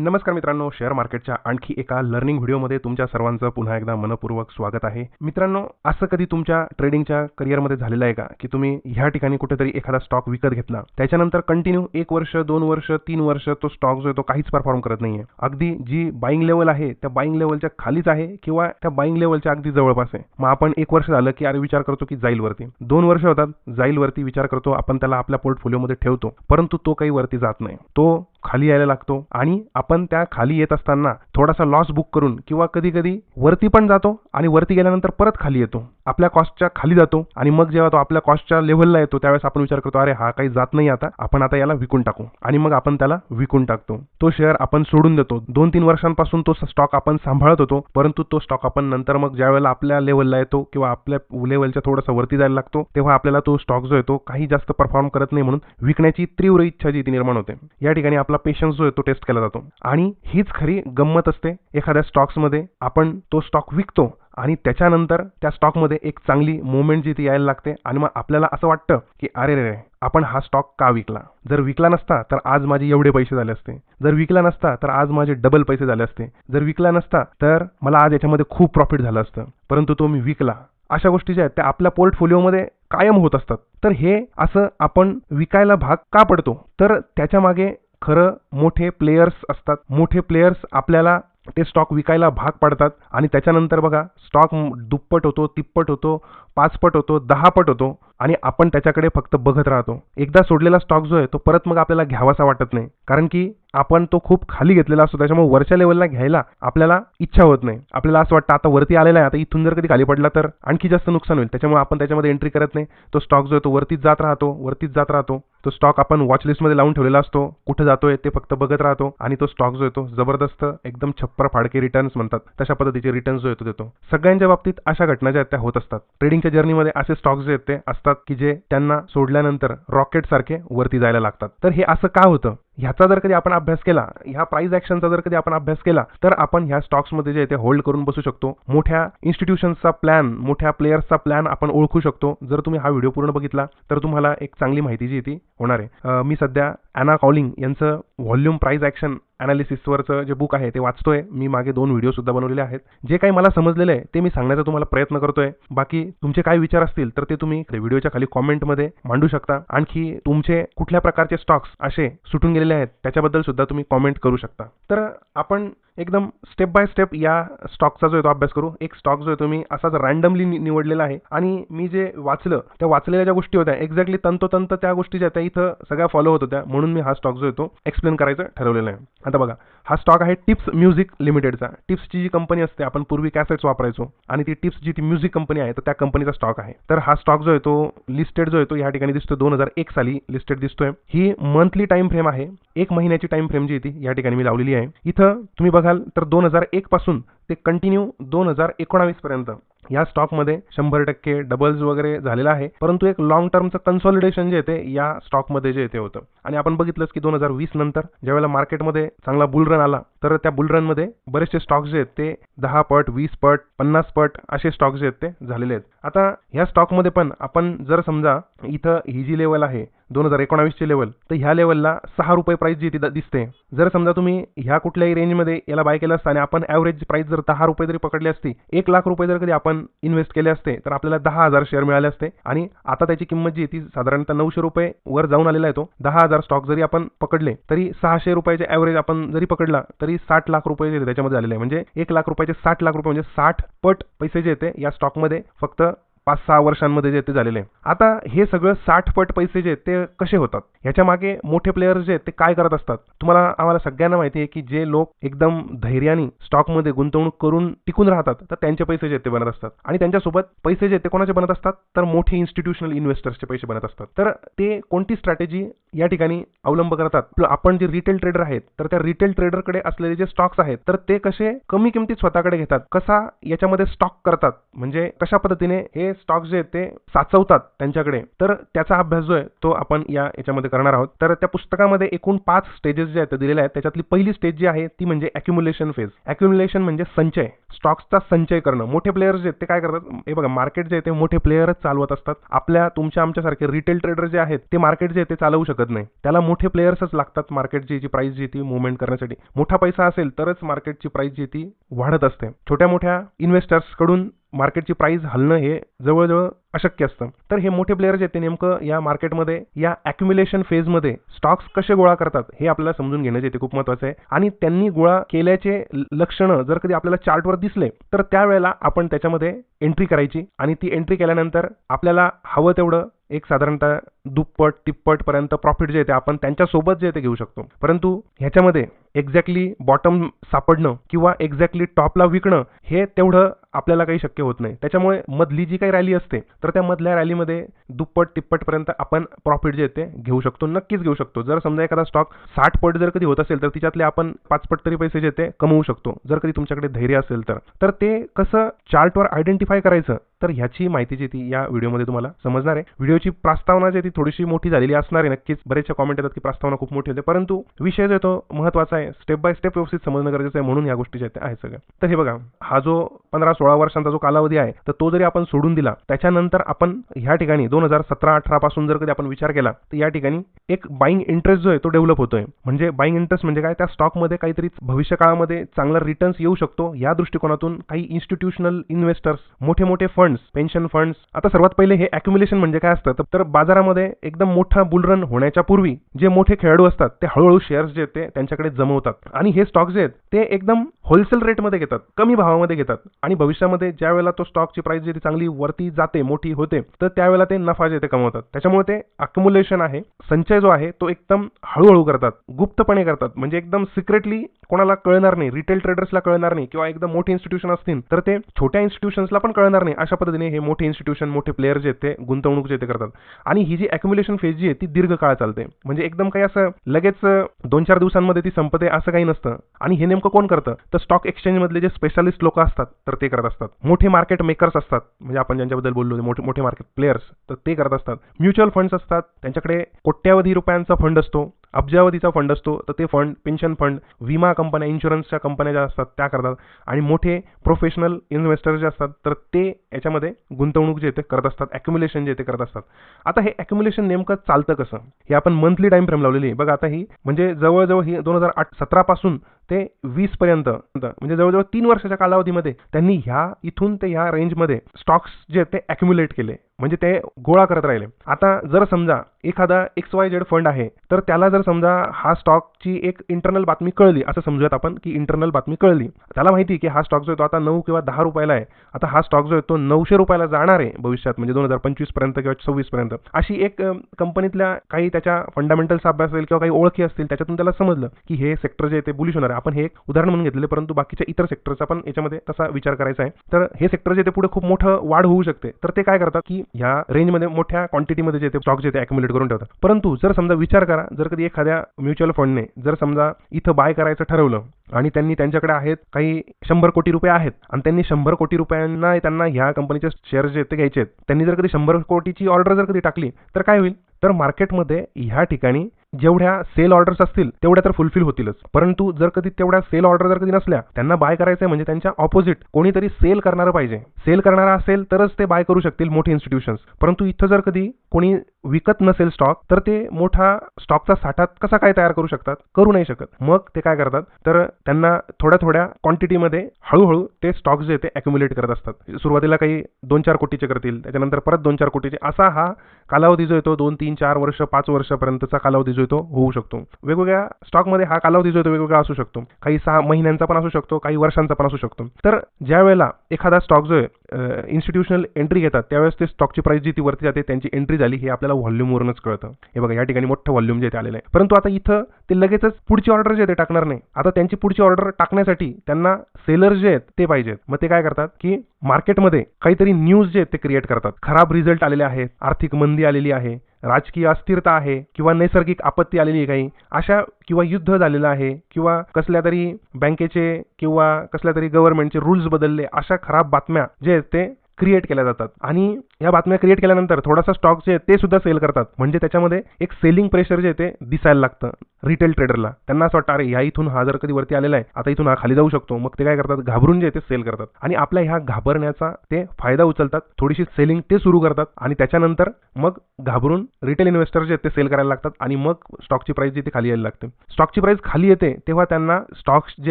नमस्कार मित्रांनो शेअर मार्केटच्या आणखी एका लर्निंग व्हिडिओमध्ये तुमच्या सर्वांचं पुन्हा एकदा मनपूर्वक स्वागत आहे. मित्रांनो असं कधी तुमच्या ट्रेडिंगच्या करिअरमध्ये झालेलं आहे का? की तुम्ही ह्या ठिकाणी कुठेतरी एखादा स्टॉक विकत घेतला. त्याच्यानंतर कंटिन्यू एक वर्ष दोन वर्ष तीन वर्ष तो स्टॉक जो आहे तो काहीच परफॉर्म करत नाहीये. अगदी जी बाईंग लेवल आहे त्या बाईंग लेवलच्या खालीच आहे किंवा त्या बाईंग लेवलच्या अगदी जवळपास आहे. मग आपण एक वर्ष झालं की अरे विचार करतो की जाईल वरती. दोन वर्ष होतात जाईल वरती विचार करतो आपण त्याला आपल्या पोर्टफोलिओमध्ये ठेवतो. परंतु तो काही वरती जात नाही. तो खाली यायला लागतो आणि आपण त्या खाली येत असताना थोडासा लॉस बुक करून किंवा कधी कधी वरती पण जातो आणि वरती गेल्यानंतर परत खाली येतो. आपल्या कॉस्टच्या खाली जातो आणि मग जेव्हा तो आपल्या कॉस्टच्या लेव्हलला येतो त्यावेळेस आपण विचार करतो अरे हा काही जात नाही आता. आपण आता याला विकून टाकू. आणि मग आपण त्याला विकून टाकतो. तो शेअर आपण सोडून देतो. दोन तीन वर्षांपासून तो स्टॉक आपण सांभाळत होतो परंतु तो स्टॉक आपण नंतर मग ज्या वेळेला आपल्या लेवलला येतो किंवा आपल्या लेवलच्या थोडासा वरती जायला लागतो तेव्हा आपल्याला तो स्टॉक जो येतो काही जास्त परफॉर्म करत नाही म्हणून विकण्याची तीव्र इच्छा जी ती निर्माण होते. या ठिकाणी आपला पेशन्स जो आहे तो टेस्ट केला जातो. आणि हीच खरी गंमत असते. एखाद्या स्टॉक्समध्ये आपण तो स्टॉक विकतो आणि त्याच्यानंतर त्या स्टॉकमध्ये एक चांगली मुवमेंट जी ती यायला लागते आणि मग आपल्याला असं वाटतं की अरे रे आपण हा स्टॉक का विकला? जर विकला नसता तर आज माझे एवढे पैसे झाले असते. जर विकला नसता तर आज माझे डबल पैसे झाले असते. जर विकला नसता तर मला आज याच्यामध्ये खूप प्रॉफिट झालं असतं. परंतु तो मी विकला. अशा गोष्टी ज्या आहेत त्या आपल्या पोर्टफोलिओमध्ये कायम होत असतात. तर हे असं आपण विकायला भाग का पडतो? तर त्याच्यामागे खरं मोठे प्लेयर्स असतात. मोठे प्लेयर्स आपल्याला ते स्टॉक विकायला भाग पाडतात. आणि त्याच्यानंतर बघा स्टॉक दुप्पट होतो तिप्पट होतो पाचपट होतो दहापट होतो. आणि आपण त्याच्याकडे फक्त बघत राहतो. एकदा सोडलेला स्टॉक जो आहे तो परत मग आपल्याला घ्यावासा वाटत नाही. कारण की आपण तो खूप खाली घेतलेला असतो त्याच्यामुळे वरच्या लेवलला घ्यायला आपल्याला इच्छा होत नाही. आपल्याला असं वाटतं आता वरती आलेला आहे आता इथून जर कधी खाली पडला तर आणखी जास्त नुकसान होईल. त्याच्यामुळे आपण त्याच्यामध्ये एंट्री करत नाही. तो स्टॉक जो आहे तो वरतीच जात राहतो वरतीच जात राहतो. तो स्टॉक आपण वॉच लिस्टमध्ये लावून ठेवलेला असतो. कुठं जातोय ते फक्त बघत राहतो. आणि तो स्टॉक जो येतो जबरदस्त एकदम छप्पर फाडके रिटर्न्स म्हणतात. तशा पद्धतीचे रिटर्न्स जो येतो तो देतो. सगळ्यांच्या बाबतीत अशा घटना ज्या आहेत त्या होत असतात. ट्रेडिंगच्या जर्नीमध्ये असे स्टॉक्स जे आहेत ते असतात की जे त्यांना सोडल्यानंतर रॉकेट सारखे वरती जायला लागतात. तर हे असं का होतं? ह्याचा जर कधी आपण अभ्यास केला ह्या प्राइस ऍक्शनचा जर कधी आपण अभ्यास केला तर आपण ह्या स्टॉक्समध्ये जे ते होल्ड करून बसू शकतो. मोठ्या इन्स्टिट्यूशन्सचा प्लॅन मोठ्या प्लेयर्सचा प्लॅन आपण ओळखू शकतो. जर तुम्ही हा व्हिडिओ पूर्ण बघितला तर तुम्हाला एक चांगली माहिती जी ती होणार आहे. मी सध्या अॅना कॉलिंग यांचं व्हॉल्यूम प्राइस ऍक्शन अनालिसिसवरचं जे बुक आहे ते वाचतोय. मी मागे दोन व्हिडिओ सुद्धा बनवलेले आहेत. जे काही मला समजलेलं आहे ते मी सांगण्याचा तुम्हाला प्रयत्न करतोय. बाकी तुमचे काय विचार असतील तर ते तुम्ही व्हिडिओच्या खाली कॉमेंटमध्ये मांडू शकता. आणखी तुमचे कुठल्या प्रकारचे स्टॉक्स असे सुटून गेलेले आहेत त्याच्याबद्दल सुद्धा तुम्ही कॉमेंट करू शकता. तर आपण एकदम स्टेप बाय स्टेप या स्टॉकचा जो आहे तो अभ्यास करू. एक स्टॉक जो आहे तो मी असाच रँडमली निवडलेला आहे. आणि मी जे वाचलं त्या वाचलेल्या ज्या गोष्टी होत्या एक्झॅक्टली तंतोतंत त्या गोष्टी ज्या त्या इथं सगळ्या फॉलो होत होत्या. म्हणून मी हा स्टॉक जो आहे तो एक्सप्लेन करायचं ठरवलेला आहे. आता बघा हा स्टॉक आहे टिप्स म्युझिक लिमिटेडचा टिप्सची जी कंपनी असते आपण पूर्वी कॅसेट्स वापरायचो. आणि ती टिप्स जी ती म्युझिक कंपनी आहे तर त्या कंपनीचा स्टॉक आहे. तर हा स्टॉक जो आहे तो लिस्टेड जो आहे तो या ठिकाणी दिसतो दोन हजार एक साली. लिस्टेड दिसतोय. ही मंथली टाइम फ्रेम आहे. एक महिन्याची टाइम फ्रेम जी ती या ठिकाणी मी लावलेली आहे. इथं तुम्ही बघा बघाल तर दोन हजार एक पासून ते कंटिन्यू दोन हजार एकोणावीसपर्यंत या स्टॉकमध्ये शंभर टक्के डबल्स वगैरे झालेला आहे. परंतु एक लॉंग टर्मचं कन्सॉलिडेशन जे येते या स्टॉकमध्ये जे येते होतं. आणि आपण बघितलंच की दोन हजार वीस नंतर ज्यावेळेला मार्केटमध्ये चांगला बुलरन आला तर त्या बुलरनमध्ये बरेचसे स्टॉक्स जे आहेत ते दहा पट वीस पट पन्नास पट असे स्टॉक्स जे आहेत ते झालेले आहेत. आता ह्या स्टॉकमध्ये पण आपण जर समजा इथं ही जी लेवल आहे दोन हजार एकोणावीसची लेवल तर ह्या लेवलला सहा रुपये प्राईस जी तिथं दिसते. जर समजा तुम्ही ह्या कुठल्याही रेंजमध्ये याला बाय केलं असतं आणि आपण ॲव्हरेज प्राईस जर दहा रुपये जरी पकडली असती एक लाख रुपये जर कधी आपण इन्व्हेस्ट केले असते तर आपल्याला दहा हजार शेअर मिळाले असते. आणि आता त्याची किंमत जी ती साधारणतः नऊशे रुपये वर जाऊन आलेला आहे तो. दहा हजार स्टॉक जरी आपण पकडले तरी सहाशे रुपयाचे ॲव्हरेज आपण जरी पकडला तरी साठ लाख रुपये त्याच्यामध्ये आलेले आहे. म्हणजे एक लाख रुपयाचे साठ लाख रुपये म्हणजे साठ पट पैसे जे येते या स्टॉकमध्ये फक्त पाच सहा वर्षांमध्ये जे ते झालेले. आहे आता हे सगळं साठ पट पैसे जे आहेत ते कसे होतात? ह्याच्या मागे मोठे प्लेयर्स जे आहेत ते काय करत असतात? तुम्हाला आम्हाला सगळ्यांना माहिती आहे की जे लोक एकदम धैर्याने स्टॉकमध्ये गुंतवणूक करून टिकून राहतात तर त्यांचे पैसे जे ते बनत असतात. आणि त्यांच्यासोबत पैसे जे ते कोणाचे बनत असतात? तर मोठे इन्स्टिट्यूशनल इन्व्हेस्टर्सचे पैसे बनत असतात. तर ते कोणती स्ट्रॅटेजी या ठिकाणी अवलंब करतात? आपण जे रिटेल ट्रेडर आहेत तर त्या रिटेल ट्रेडरकडे असलेले जे स्टॉक्स आहेत तर ते कसे कमी किमतीत स्वतःकडे घेतात? कसा याच्यामध्ये स्टॉक करतात? म्हणजे कशा पद्धतीने हे स्टॉक जे आहेत ते साचवतात त्यांच्याकडे. तर त्याचा अभ्यास जो आहे तो आपण या याच्यामध्ये करणार आहोत. तर त्या पुस्तकामध्ये एकूण पाच स्टेजेस जे आहेत दिलेल्या दिलेले आहेत. त्याच्यातली पहिली स्टेज जी आहे ती म्हणजे अक्युम्युलेशन फेज अक्युम्युलेशन म्हणजे संचय. स्टॉक्सचा संचय करणं. मोठे प्लेयर्स जे आहेत ते काय करतात? हे बघा मार्केट जे आहे ते मोठे प्लेयरच चालवत असतात. आपल्या तुमच्या आमच्यासारखे रिटेल ट्रेडर जे आहेत ते मार्केट जे आहे ते चालवू शकत नाही. त्याला मोठे प्लेयर्सच लागतात मार्केटची जी प्राइस जी ती मुवमेंट करण्यासाठी. मोठा पैसा असेल तरच मार्केटची प्राइस जी ती वाढत असते. छोट्या मोठ्या इन्व्हेस्टर्सकडून मार्केटची प्राईज हलणं हे जवळजवळ अशक्य असतं. तर हे मोठे प्लेयर जे आहेत ते नेमकं या मार्केटमध्ये या अक्युम्युलेशन फेजमध्ये स्टॉक्स कसे गोळा करतात हे आपल्याला समजून घेणं जे ते खूप महत्वाचं आहे. आणि त्यांनी गोळा केल्याचे लक्षणं जर कधी आपल्याला चार्टवर दिसले तर त्यावेळेला आपण त्याच्यामध्ये एंट्री करायची. आणि ती एंट्री केल्यानंतर आपल्याला हवं तेवढं एक साधारणतः दुप्पट तिप्पट पर्यंत प्रॉफिट जे आहे ते आपण त्यांच्यासोबत जे ते घेऊ शकतो. परंतु ह्याच्यामध्ये एक्झॅक्टली बॉटम सापडणं किंवा एक्झॅक्टली टॉपला विकणं हे तेवढं आपल्याला काही शक्य होत नाही. त्याच्यामुळे मधली जी काही रॅली असते तर त्या मधल्या रॅलीमध्ये दुप्पट तिप्पटपर्यंत आपण प्रॉफिट जे ते घेऊ शकतो नक्कीच घेऊ शकतो. जर समजा एखादा स्टॉक साठ पट जर कधी होत असेल तर तिच्यातले आपण पाच पट तरी पैसे जे ते कमवू शकतो. जर कधी तुमच्याकडे धैर्य असेल तर. तर ते कसं चार्टवर आयडेंटिफाय करायचं तर ह्याची माहिती जी ती या व्हिडिओमध्ये तुम्हाला समजणार आहे. व्हिडिओची प्रस्तावना जी ती थोडीशी मोठी झालेली असणार आहे नक्कीच. बरेचशा कॉमेंट येतात की प्रस्तावना खूप मोठी होते परंतु विषय जो तो महत्त्वाचा आहे. स्टेप बाय स्टेप व्यवस्थित समजणं गरजेचं आहे म्हणून या गोष्टी ज्या आहेत सगळ्या. तर हे बघा हा जो पंधरा सोळा वर्षांचा जो कालावधी आहे तर तो जरी आपण सोडून दिला त्याच्यानंतर आपण ह्या ठिकाणी दोन हजार सतरा अठरा पासून जर कधी आपण विचार केला तर या ठिकाणी एक बाईंग इंटरेस्ट जो आहे तो डेव्हलप होतोय. म्हणजे बाईंग इंटरेस्ट म्हणजे काय? त्या स्टॉकमध्ये काहीतरी भविष्य काळामध्ये चांगला रिटर्न्स येऊ शकतो. या दृष्टिकोनातून काही इन्स्टिट्यूशनल इन्व्हेस्टर्स मोठे मोठे फंड्स पेन्शन फंड्स आता सर्वात पहिले हे अॅक्युम्युलेशन म्हणजे काय असतं? तर बाजारामध्ये एकदम मोठा बुलरन होण्याच्या पूर्वी जे मोठे खेळाडू असतात ते हळूहळू शेअर्स जे ते त्यांच्याकडे जमवतात. आणि हे स्टॉक्स जे आहेत ते एकदम होलसेल रेटमध्ये घेतात कमी भावामध्ये घेतात. आणि भविष्यामध्ये ज्या वेळेला तो स्टॉकची प्राइस जी चांगली वरती जाते मोठी होते तर त्यावेळेला ते नफा जे ते कमवतात. त्याच्यामुळे ते अक्युम्युलेशन आहे संचय जो आहे तो एकदम हळूहळू करतात गुप्तपणे करतात. म्हणजे एकदम सिक्रेटली कोणाला कळणार नाही रिटेल ट्रेडर्सला कळणार नाही किंवा एकदम मोठे इन्स्टिट्यूशन असतील तर ते छोट्या इन्स्टिट्यूशन्सला पण कळणार नाही. अशा पद्धतीने हे मोठे इन्स्टिट्यूशन मोठे प्लेयर जे ते गुंतवणूक जे ते करतात. आणि ही जी अक्युम्युलेशन फेज जी आहे ती दीर्घ काळ चालते. म्हणजे एकदम काही असं लगेच दोन चार दिवसांमध्ये ती संपते असं काही नसतं. आणि हे नेमकं कोण करतं? तर स्टॉक एक्सचेंज मधले जे स्पेशालिस्ट लोक असतात तर ते करत असतात. मोठे मार्केट मेकर्स असतात. म्हणजे आपण ज्यांच्याबद्दल बोललो मोठे मोठे मार्केट प्लेयर्स तर ते करत असतात. म्युच्युअल फंड्स असतात. त्यांच्याकडे कोट्यावधी रुपयांचा फंड असतो. अब्जावधीचा फंड असतो तर ते फंड पेन्शन फंड विमा कंपन्या इन्शुरन्सच्या कंपन्या ज्या असतात त्या करतात. आणि मोठे प्रोफेशनल इन्व्हेस्टर जे असतात तर ते याच्यामध्ये गुंतवणूक जे ते करत असतात अक्युम्युलेशन जे ते करत असतात. आता हे अक्युम्युलेशन नेमकं चालतं कसं? हे आपण मंथली टाईम फ्रेम लावलेली आहे. बघा आता ही म्हणजे जवळजवळ ही दोन हजार आठ सतरा पासून ते वीस पर्यंत म्हणजे जवळजवळ तीन वर्षाच्या कालावधीमध्ये त्यांनी ह्या इथून ते ह्या रेंजमध्ये स्टॉक्स जे ते अक्युम्युलेट केले. म्हणजे ते गोळा करत राहिले. आता जर समजा एखादा एक्स वाय झेड फंड आहे तर त्याला जर समजा हा स्टॉकची एक इंटरनल बातमी कळली असं समजूयात आपण की इंटरनल बातमी कळली. त्याला माहिती की हा स्टॉक जो आहे तो आता नऊ किंवा दहा रुपयाला आहे. आता हा स्टॉक जो आहे तो नऊशे रुपयाला जाणार आहे भविष्यात म्हणजे दोन हजार पंचवीसपर्यंत किंवा सव्वीस पर्यंत. अशी एक कंपनीतल्या काही त्याच्या फंडामेंटल्स अभ्यास असेल किंवा काही ओळखी असतील त्याच्यातून त्याला समजलं की हे सेक्टर जे ते बुलिश होणार आहे. आपण हे एक उदाहरण म्हणून घेतलेले परंतु बाकीच्या इतर सेक्टरचा पण याच्यामध्ये तसा विचार करायचा आहे. तर हे सेक्टर जे ते पुढे खूप मोठं वाढ होऊ शकते. तर ते काय करतात की ह्या रेंजमध्ये मोठ्या क्वांटिटीमध्ये जे ते स्टॉक जे ते अक्युमुलेट करून ठेवतात. परंतु जर समजा विचार करा जर कधी एखाद्या म्युच्युअल फंडने जर समजा इथं बाय करायचं ठरवलं आणि त्यांनी त्यांच्याकडे आहेत काही शंभर कोटी रुपये आहेत आणि त्यांनी शंभर कोटी रुपयांना त्यांना ह्या कंपनीचे शेअर जे ते घ्यायचे आहेत त्यांनी जर कधी शंभर कोटीची ऑर्डर जर कधी टाकली तर काय होईल? तर मार्केटमध्ये ह्या ठिकाणी जेवढ्या सेल ऑर्डर्स असतील तेवढ्या तर फुलफिल होतीलच. परंतु जर कधी तेवढ्या सेल ऑर्डर जर कधी नसल्या त्यांना बाय करायचं म्हणजे त्यांच्या ऑपोजिट कोणीतरी सेल करणारं पाहिजे. सेल करणारा असेल तरच ते बाय करू शकतील मोठे इन्स्टिट्यूशन्स परंतु इथं जर कधी कोणी विकत नसेल स्टॉक तर ते मोठा स्टॉकचा साठा कसा काय तयार करू शकतात? करू नाही शकत. मग ते काय करतात? तर त्यांना थोड्या थोड्या क्वांटिटीमध्ये हळूहळू ते स्टॉक्स जे ते अक्युमुलेट करत असतात. सुरुवातीला काही दोन चार कोटीचे करतील त्याच्यानंतर परत दोन चार कोटीचे. असा हा कालावधी जो येतो दोन तीन चार वर्ष पाच वर्षापर्यंतचा कालावधी जो तो होऊ शकतो. वेगवेगळ्या स्टॉकमध्ये हा कालावधी जो तो वेगवेगळा असू शकतो. काही सहा महिन्यांचा पण असू शकतो काही वर्षांचा पण असू शकतो. तर ज्या वेळेला एखादा स्टॉक जो आहे इन्स्टिट्यूशनल एंट्री घेतात त्यावेळेस ते स्टॉकची प्राइस जी ती वरती जाते त्यांची एंट्री झाली हे आपल्याला व्हॉल्यूमवरूनच कळतं. हे बघा या ठिकाणी मोठं व्हॉल्यूम जे ते आलेलं आहे. परंतु आता इथं ते लगेचच पुढची ऑर्डर जे ते टाकणार नाही. आता त्यांची पुढची ऑर्डर टाकण्यासाठी त्यांना सेलर जे आहेत ते पाहिजेत. मग ते काय करतात की मार्केटमध्ये काहीतरी न्यूज जे आहेत ते क्रिएट करतात. खराब रिझल्ट आलेले आहेत आर्थिक मंदी आलेली आहे राजकीय अस्थिरता आहे किंवा नैसर्गिक आपत्ती आलेली आहे काही अशा किंवा युद्ध झालेलं आहे किंवा कसल्या तरी बँकेचे किंवा कसल्या तरी गव्हर्नमेंटचे रूल्स बदलले अशा खराब बातम्या जे आहेत ते क्रिएट केल्या जातात. आणि या बातम्या क्रिएट केल्यानंतर थोडासा स्टॉक जे आहे ते सुद्धा सेल करतात. म्हणजे त्याच्यामध्ये एक सेलिंग प्रेशर जे आहे ते दिसायला लागतं रिटेल ट्रेडरला त्यांना असं वाटतं अरे या इथून हा जर कधी वरती आलेला आहे आता इथून हा खाली जाऊ शकतो. मग ते काय करतात? घाबरून जे आहे ते सेल करतात. आणि आपल्या ह्या घाबरण्याचा ते फायदा उचलतात. थोडीशी सेलिंग ते सुरू करतात. आणि त्याच्यानंतर मग घाबरून रिटेल इन्व्हेस्टर जे आहेत ते सेल करायला लागतात. आणि मग स्टॉकची प्राइस जी ते खाली यायला लागते. स्टॉकची प्राइस खाली येते तेव्हा त्यांना स्टॉक्स जे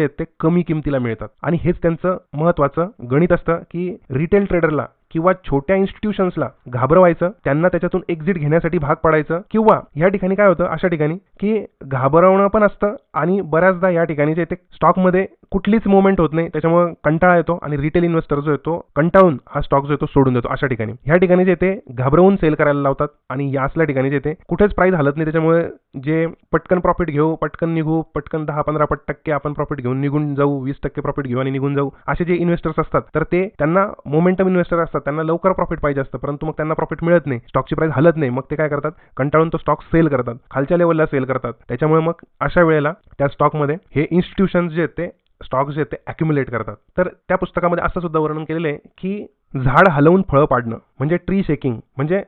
आहेत ते कमी किमतीला मिळतात. आणि हेच त्यांचं महत्वाचं गणित असतं की रिटेल ट्रेडरला किंवा छोट्या इन्स्टिट्यूशन्सला घाबरवायचं त्यांना त्याच्यातून एक्झिट घेण्यासाठी भाग पडायचं किंवा या ठिकाणी काय होतं अशा ठिकाणी की घाबरवणं पण असतं आणि बऱ्याचदा या ठिकाणी जे ते स्टॉकमध्ये कुठलीच मुवमेंट होत नाही. त्याच्यामुळे कंटाळा येतो आणि रिटेल इन्व्हेस्टर जो येतो कंटाळून हा स्टॉक जो येतो सोडून देतो. अशा ठिकाणी. ह्या ठिकाणी जे ते घाबरवून सेल करायला लावतात आणि या असल्या ठिकाणी जे ते कुठेच प्राईस हलत नाही. त्याच्यामुळे जे पटकन प्रॉफिट घेऊ पटकन निघू पटकन दहा पंधरा पट टक्के आपण प्रॉफिट घेऊन निघून जाऊ वीस टक्के प्रॉफिट घेऊ आणि निघून जाऊ असे जे इन्व्हेस्टर्स असतात तर ते त्यांना मोमेंटम इन्व्हेस्टर असतात त्यांना लवकर प्रॉफिट पाहिजे असतं परंतु मग त्यांना प्रॉफिट मिळत नाही स्टॉकची प्राइस हलत नाही मग ते काय करतात? कंटाळून तो स्टॉक सेल करतात खालच्या लेवलला सेल करतात. त्याच्यामुळे मग अशा वेळेला त्या स्टॉकमध्ये हे इन्स्टिट्यूशन्स जे आहेत ते स्टॉक्स जे आहेत ते अक्युमुलेट करतात. तर त्या पुस्तकामध्ये असं सुद्धा वर्णन केलेलं आहे की झाड हलवून फळं पाडणं म्हणजे ट्री शेकिंग म्हणजे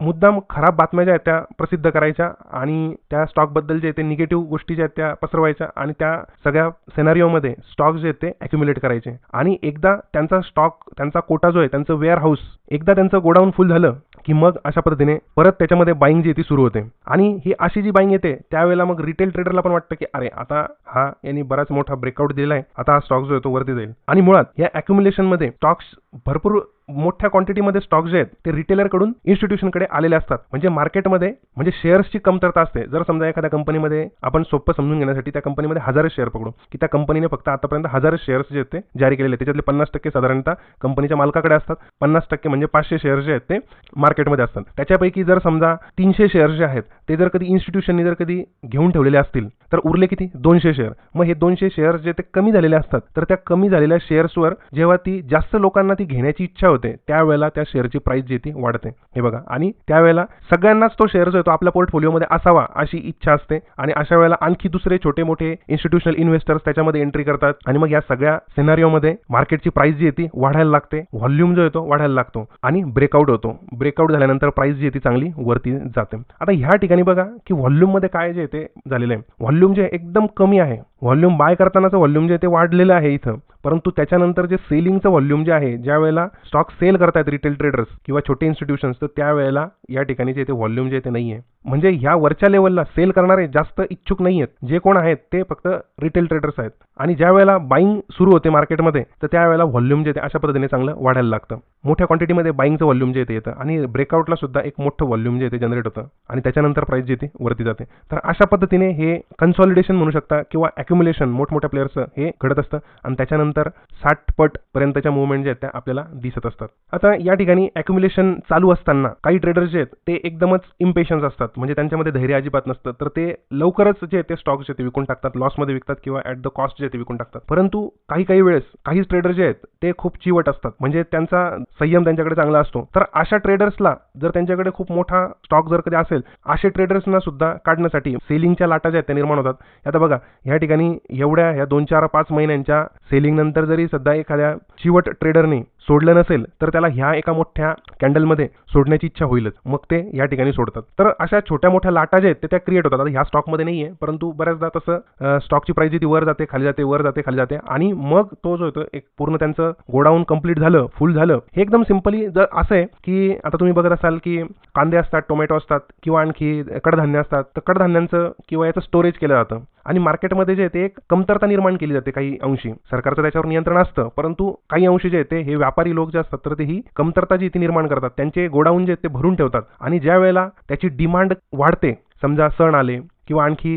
मुद्दाम खराब बातम्या ज्या आहेत त्या प्रसिद्ध करायच्या आणि त्या स्टॉकबद्दल जे ते निगेटिव्ह गोष्टी ज्या आहेत त्या पसरवायच्या आणि त्या सगळ्या सेनारिओमध्ये स्टॉक जे आहेत ते अक्युमुलेट करायचे. आणि एकदा त्यांचा स्टॉक त्यांचा कोटा जो आहे त्यांचं वेअर हाऊस एकदा त्यांचं गोडाऊन फुल झालं की मग अशा पद्धतीने परत त्याच्यामध्ये बाईंग जी ती सुरू होते. आणि ही अशी जी बाईंग येते त्यावेळेला मग रिटेल ट्रेडरला पण वाटतं की अरे आता हा यांनी बराच मोठा ब्रेकआउट दिला आहे आता हा स्टॉक जो आहे तो वरती जाईल. आणि मुळात या अक्युमुलेशनमध्ये स्टॉक्स भरपूर मोठ्या क्वांटिटीमध्ये स्टॉक जे आहेत ते रिटेलरकडून इन्स्टिट्यूशनकडे आलेले असतात. म्हणजे मार्केटमध्ये म्हणजे शेअर्सची कमतरता असते. जर समजा एखाद्या कंपनीमध्ये आपण सोपं समजून घेण्यासाठी त्या कंपनीमध्ये हजार शेअर पकडू की त्या कंपनीने फक्त आतापर्यंत हजार शेअर्स जे आहेत ते जारी केलेले त्याच्यातले पन्नास टक्के साधारणतः कंपनीच्या मालकाकडे असतात. पन्नास टक्के म्हणजे पाचशे शेअर्स जे आहेत ते मार्केटमध्ये असतात. त्याच्यापैकी जर समजा तीनशे शेअर्स जे आहेत ते जर कधी इन्स्टिट्यूशनने जर कधी घेऊन ठेवलेले असतील तर उरले किती? दोनशे शेअर मग हे दोनशे शेअर्स जे ते कमी झालेले असतात. तर त्या कमी झालेल्या शेअर्सवर जेव्हा ती जास्त लोकांना ती घेण्याची इच्छा होते त्यावेळेला त्या शेअरची प्राइस जी ती वाढते. हे बघा. आणि त्यावेळेला सगळ्यांनाच तो शेअर जो आहे तो आपल्या पोर्टफोलिओमध्ये असावा अशी इच्छा असते. आणि अशा वेळेला आणखी दुसरे छोटे मोठे इन्स्टिट्यूशनल इन्व्हेस्टर्स त्याच्यामध्ये एंट्री करतात. आणि मग या सगळ्या सिनारिओमध्ये मार्केटची प्राइस जी आहे ती वाढायला लागते. व्हॉल्यूम जो येतो वाढायला लागतो. आणि ब्रेकआउट होतो. ब्रेकआउट झाल्यानंतर प्राइस जी आहे ती चांगली वरती जाते. आता ह्या ठिकाणी बघा की व्हॉल्यूममध्ये काय जे आहे ते झालेलं आहे. व्हॉल्यूम जे एकदम कमी आहे व्हॉल्यूम बाय करतानाचं व्हॉल्यूम जे ते वाढलेलं आहे इथं. परंतु त्याच्यानंतर जे सेलिंगचं व्हॉल्यूम जे आहे ज्या वेळेला स्टॉक सेल करतायत रिटेल ट्रेडर्स किंवा छोटे इन्स्टिट्यूशन्स तर त्यावेळेला या ठिकाणी जे ते व्हॉल्यूम जे ते नाही आहे म्हणजे ह्या वरच्या लेवलला सेल करणारे जास्त इच्छुक नाही आहेत जे कोण आहेत ते फक्त रिटेल ट्रेडर्स आहेत. आणि ज्या वेळेला बाईंग सुरू होते मार्केटमध्ये तर त्यावेळेला व्हॉल्यूम जे ते अशा पद्धतीने चांगलं वाढायला लागतं. मोठ्या क्वांटिटीमध्ये बाईंगचं व्हॉल्यूम जे येतं आणि ब्रेकआउटला सुद्धा एक मोठं व्हॉल्यूम जे येते जनरेट होतं. आणि त्याच्यानंतर प्राईस जे ते वरती जाते. तर अशा पद्धतीने हे कन्सॉलिडेशन म्हणू शकता किंवा अॅक्युम्युलेशन मोठमोठ्या प्लेयर्सचं हे घडत असतं. आणि त्याच्यानंतर साठ पट पर्यंतच्या मुवमेंट जे आहेत त्या आपल्याला दिसत असतात. आता या ठिकाणी अॅक्युम्युलेशन चालू असताना काही ट्रेडर्स जे आहेत ते एकदमच इम्पेशन्स असतात. म्हणजे त्यांच्यामध्ये धैर्य अजिबात नसतं. तर ते लवकरच जे ते स्टॉक जे ते विकून टाकतात. लॉसमध्ये विकतात किंवा ॲट द कॉस्ट जे ते विकून टाकतात. परंतु काही काही वेळेस काही ट्रेडर जे आहेत ते खूप चिवट असतात. म्हणजे त्यांचा संयम त्यांच्याकडे चांगला असतो. तर अशा ट्रेडर्सला जर त्यांच्याकडे खूप मोठा स्टॉक जर कधी असेल असे ट्रेडर्सना सुद्धा काढण्यासाठी सेलिंगच्या लाटा ज्या आहेत त्या निर्माण होतात. आता बघा या ठिकाणी एवढ्या ह्या दोन चार पाच महिन्यांच्या सेलिंग नंतर जरी सध्या एखाद्या चिवट ट्रेडरने सोडलं नसेल तर त्याला ह्या एका मोठ्या कॅन्डलमध्ये सोडण्याची इच्छा होईलच. मग ते या ठिकाणी सोडतात. तर अशा छोट्या मोठ्या लाटा ज्या आहेत ते त्या क्रिएट होतात. आता ह्या स्टॉकमध्ये नाही आहे परंतु बऱ्याचदा तसं स्टॉकची प्राईज जी ती वर जाते खाली जाते वर जाते खाली जाते आणि मग तो जो येतो एक पूर्ण त्यांचं गोडाऊन कंप्लीट झालं फुल झालं. हे एकदम सिम्पली जर असं आहे की आता तुम्ही बघत असाल की कांदे असतात टोमॅटो असतात किंवा आणखी कडधान्य असतात तर कडधान्यांचं किंवा याचं स्टोरेज केलं जातं. आणि मार्केटमध्ये जे ते एक कमतरता निर्माण केली जाते काही अंशी. सरकारचं त्याच्यावर नियंत्रण असतं परंतु काही अंशी जे ते हे व्यापारी लोक जे असतात तर ते ही कमतरता जी ती निर्माण करतात त्यांचे गोडाऊन जे ते भरून ठेवतात. आणि ज्या वेळेला त्याची डिमांड वाढते समजा सण आले किंवा आणखी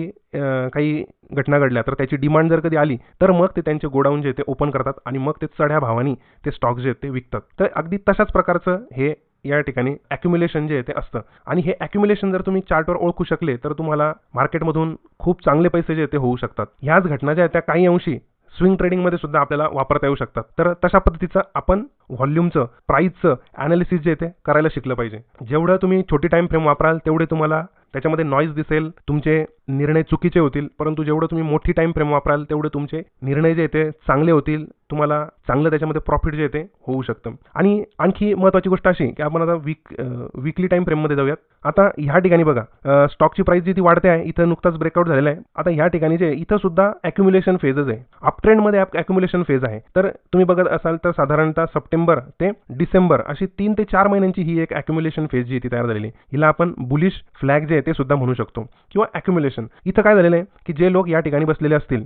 काही घटना घडल्या तर त्याची डिमांड जर कधी आली तर मग ते त्यांचे गोडाऊन जे ते ओपन करतात आणि मग ते चढ्या भावानी ते स्टॉक जे ते विकतात. तर अगदी तशाच प्रकारचं हे या ठिकाणी अक्युम्युलेशन जे आहे ते असतं. आणि हे अक्युम्युलेशन जर तुम्ही चार्टवर ओळखू शकले तर तुम्हाला मार्केटमधून खूप चांगले पैसे जे ते होऊ शकतात. ह्याच घटना ज्या आहेत त्या काही अंशी स्विंग ट्रेडिंगमध्ये सुद्धा आपल्याला वापरता येऊ शकतात. तर तशा पद्धतीचं आपण व्हॉल्यूमचं प्राईजचं ॲनालिसिस जे ते करायला शिकलं पाहिजे. जेवढं तुम्ही छोटी टाईम फ्रेम वापराल तेवढे तुम्हाला त्याच्यामध्ये नॉईज दिसेल तुमचे निर्णय चुकीचे होतील परंतु जेवढं तुम्ही मोठी टाईम फ्रेम वापराल तेवढे तुमचे निर्णय जे ते चांगले होतील. तुम्हाला चांगलं त्याच्यामध्ये प्रॉफिट जे ते होऊ शकतं. आणि आणखी महत्त्वाची गोष्ट अशी की आपण आता वीक विकली टाईम फ्रेममध्ये जाऊयात. आता ह्या ठिकाणी बघा स्टॉकची प्राईस जी ती वाढते आहे इथं नुकताच ब्रेकआउट झालेला आहे. आता ह्या ठिकाणी जे इथं सुद्धा ॲक्युम्युलेशन फेजच आहे. अप ट्रेंडमध्ये ॲक्युम्युलेशन फेज आहे. तर तुम्ही बघत असाल तर साधारणतः सप्टेंबर ते डिसेंबर अशी तीन ते चार महिन्यांची ही एक ॲक्युम्युलेशन फेज जी ती तयार झालेली आहे. हिला आपण बुलिश फ्लॅग जे आहे ते सुद्धा म्हणू शकतो. किंवा ॲक्युम्युलेशन इथं काय झालेलं आहे की जे लोक या ठिकाणी बसलेले असतील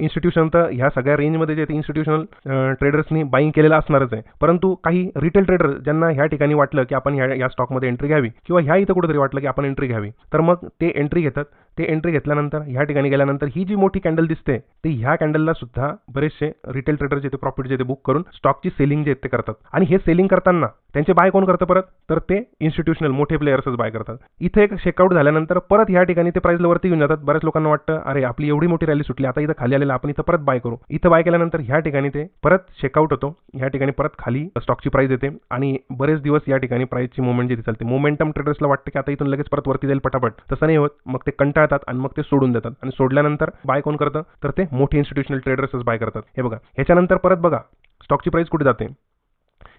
इन्स्टिट्यूशन तर ह्या सगळ्या रेंजमध्ये जे ते इन्स्टिट्यूशनल ट्रेडर्सनी बाईंग केलेलं असणारच आहे. परंतु काही रिटेल ट्रेडर ज्यांना ह्या ठिकाणी वाटलं की आपण ह्या या स्टॉकमध्ये एंट्री घ्यावी किंवा ह्या इथं कुठेतरी वाटलं की आपण एंट्री घ्यावी तर मग ते एंट्री घेतात. ते एंट्री घेतल्यानंतर ह्या ठिकाणी गेल्यानंतर ही जी मोठी कॅन्डल दिसते ते ह्या कॅन्डलला सुद्धा बरेचसे रिटेल ट्रेडर जे ते प्रॉफिट जे ते बुक करून स्टॉकची सेलिंग जे ते करतात. आणि हे सेलिंग करताना त्यांचे बाय कोण करतं परत? तर ते इन्स्टिट्यूशनल मोठे प्लेयर्सच बाय करतात. इथे एक शेकआउट झाल्यानंतर परत ह्या ठिकाणी ते प्राइसला वरती घेऊन जातात. बऱ्याच लोकांना वाटतं अरे आपली एवढी मोठी रॅली सुटली आता इथं खाली आलेला आपण इथं परत बाय करू. इथं बाय केल्यानंतर ह्या ठिकाणी ते परत शेकआउट होतो. ह्या ठिकाणी परत खाली स्टॉकची प्राइस येते. आणि बरेच दिवस या ठिकाणी प्राइसची मुवमेंट जी चालते मोमेंटम ट्रेडर्सला वाटतं की आता इथून लगेच परत वरती जाईल पटापट. तसं नाही होत. मग ते हाताळतात आणि मग ते सोडून देतात. आणि सोडल्यानंतर बाय कोण करतं? तर ते मोठे इन्स्टिट्यूशनल ट्रेडर्सच बाय करतात. हे बघा. ह्याच्यानंतर परत बघा. स्टॉकची प्राइस कुठे जाते?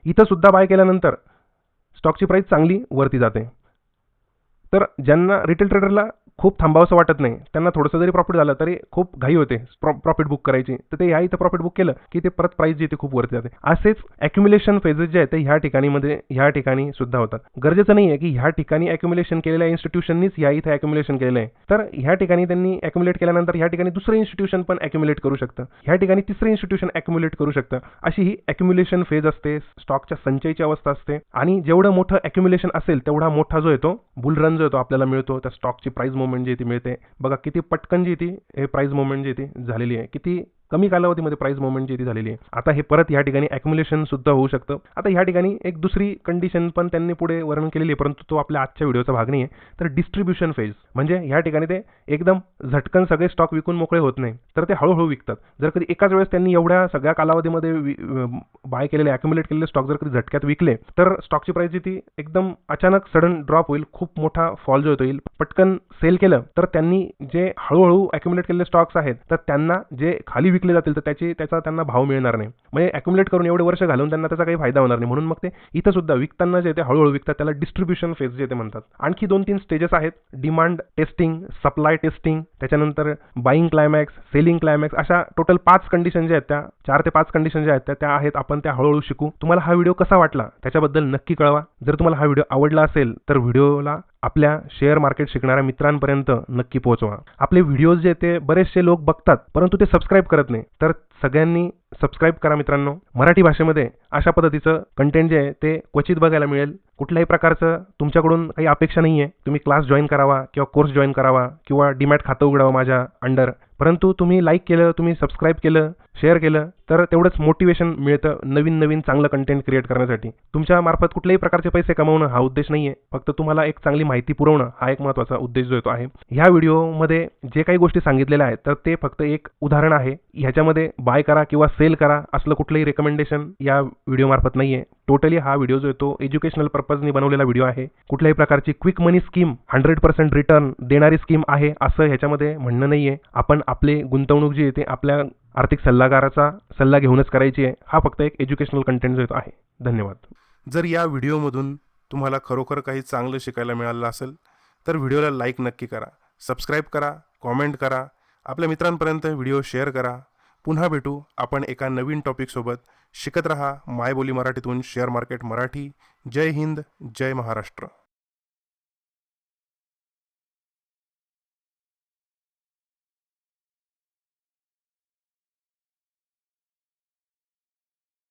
इथं सुद्धा बाय केल्यानंतर स्टॉकची प्राइस चांगली वरती जाते. तर ज्यांना रिटेल ट्रेडरला खूप थांबावंसं वाटत नाही. त्यांना थोडंसं जरी प्रॉफिट झालं तरी खूप घाई होते. प्रॉफिट बुक करायची. तर ते ह्या इथं प्रॉफिट बुक केलं की ते परत प्राईस जी ते खूप वरती जाते. असेच ॲक्युम्युलेशन फेजेस जे आहेत ते ह्या ठिकाणी मध्ये ह्या ठिकाणी सुद्धा होतात. गरजेचं नाही आहे की ह्या ठिकाणी ॲक्युम्युलेशन केलेल्या इन्स्टिट्यूशननीच ह्या इथं ॲक्युम्युलेशन केलेलं आहे. तर ह्या ठिकाणी त्यांनी ॲक्युमुलेट केल्यानंतर ह्या ठिकाणी दुसरं इन्स्टिट्यूशन पण ॲक्युमुलेट करू शकतं. ह्या ठिकाणी तिसरं इन्स्टिट्यूशन ॲक्युमुलेट करू शकतं. अशी ही ॲक्युम्युलेशन फेज असते. स्टॉकच्या संचयीची अवस्था असते. आणि जेवढं मोठं ॲक्युम्युलेशन असेल तेवढा मोठा जो येतो बुल रन जो येतो आपल्याला मिळतो. त्या स्टॉकची प्राईज मुवमेंट जी ती मिळते. बघा किती पटकन जी ती हे प्राईज मुवमेंट जी ती झालेली आहे. किती कमी कालावधीमध्ये प्राईस मुवमेंट जी ती झालेली आहे. आता हे परत या ठिकाणी ॲक्युमुलेशन सुद्धा होऊ शकतं. आता ह्या ठिकाणी एक दुसरी कंडिशन पण त्यांनी पुढे वर्णन केलेली आहे परंतु तो आपल्या आजच्या व्हिडिओचा भाग नाही आहे तर डिस्ट्रीब्युशन फेज म्हणजे ह्या ठिकाणी ते एकदम झटकन सगळे स्टॉक विकून मोकळे होत नाही. तर ते हळूहळू विकतात. जर कधी एकाच वेळेस त्यांनी एवढ्या सगळ्या कालावधीमध्ये बाय केलेले ॲक्युमुलेट केलेले स्टॉक जर कधी झटक्यात विकले तर स्टॉकची प्राईस जी ती एकदम अचानक सडन ड्रॉप होईल खूप मोठा फॉल जो होईल पटकन सेल केलं तर त्यांनी जे हळूहळू ॲक्युमुलेट केलेले स्टॉक्स आहेत तर त्यांना जे खाली विक विकले जातील तर त्याची त्याचा त्यांना भाव मिळणार नाही. म्हणजे ॲक्युमुलेट करून एवढे वर्ष घालून त्यांना त्याचा काही फायदा होणार नाही. म्हणून मग ते इथं सुद्धा विकताना जे ते हळूहळू विकतात त्याला डिस्ट्रीब्युशन फेज जे ते म्हणतात. आणखी दोन तीन स्टेजेस आहेत. डिमांड टेस्टिंग सप्लाय टेस्टिंग त्याच्यानंतर बाईंग क्लायमॅक्स सेलिंग क्लायमॅक्स अशा टोटल पाच कंडिशन ज्या आहेत त्या चार ते पाच कंडिशन ज्या आहेत त्या त्या आहेत. आपण त्या हळूहळू शिकू. तुम्हाला हा व्हिडिओ कसा वाटला त्याच्याबद्दल नक्की कळवा. जर तुम्हाला हा व्हिडिओ आवडला असेल तर व्हिडिओला आपल्या शेअर मार्केट शिकणाऱ्या मित्रांपर्यंत नक्की पोहोचवा. आपले व्हिडिओज जे ते बरेचसे लोक बघतात परंतु ते सबस्क्राईब करत नाही. तर सगळ्यांनी सबस्क्राईब करा मित्रांनो. मराठी भाषेमध्ये अशा पद्धतीचं कंटेंट जे आहे ते क्वचित बघायला मिळेल. कुठल्याही प्रकारचं तुमच्याकडून काही अपेक्षा नाही आहे. तुम्ही क्लास जॉईन करावा किंवा कोर्स जॉईन करावा किंवा डीमॅट खातं उघडावं माझ्या अंडर परंतु तुम्ही लाईक केलं तुम्ही सबस्क्राईब केलं शेअर केलं तर तेवढंच मोटिवेशन मिळतं नवीन नवीन चांगलं कंटेंट क्रिएट करण्यासाठी. तुमच्या मार्फत कुठल्याही प्रकारचे पैसे कमवणं हा उद्देश नाही आहे फक्त तुम्हाला एक चांगली माहिती पुरवणं हा एक महत्त्वाचा उद्देश जो येतो आहे. ह्या व्हिडिओमध्ये जे काही गोष्टी सांगितलेल्या आहेत तर ते फक्त एक उदाहरण आहे. ह्याच्यामध्ये बाय करा किंवा सेल करा असलं कुठलंही रेकमेंडेशन या व्हिडिओमार्फत नाही आहे टोटली हा व्हिडिओ जो येतो एज्युकेशनल पर्पजनी बनवलेला व्हिडिओ आहे. कुठल्याही प्रकारची quick money scheme hundred percent return देणारी स्कीम आहे असं ह्याच्यामध्ये म्हणणं नाही आहे आपण आपले गुंतवणूक जी येते आपल्या आर्थिक सल्लागाराचा सल्ला घेऊनच करायची आहे. हा फक्त एक एज्युकेशनल कंटेंट जो आहे. धन्यवाद. जर या व्हिडिओमधून तुम्हाला खरोखर काही चांगलं शिकायला मिळालं असेल तर व्हिडिओला लाईक नक्की करा. सबस्क्राईब करा कॉमेंट करा. आपल्या मित्रांपर्यंत व्हिडिओ शेअर करा. पुन्हा भेटू. आपण एका नवीन टॉपिकसोबत शिकत रहा. मायबोली मराठीतून शेअर मार्केट मराठी. जय हिंद जय महाराष्ट्र.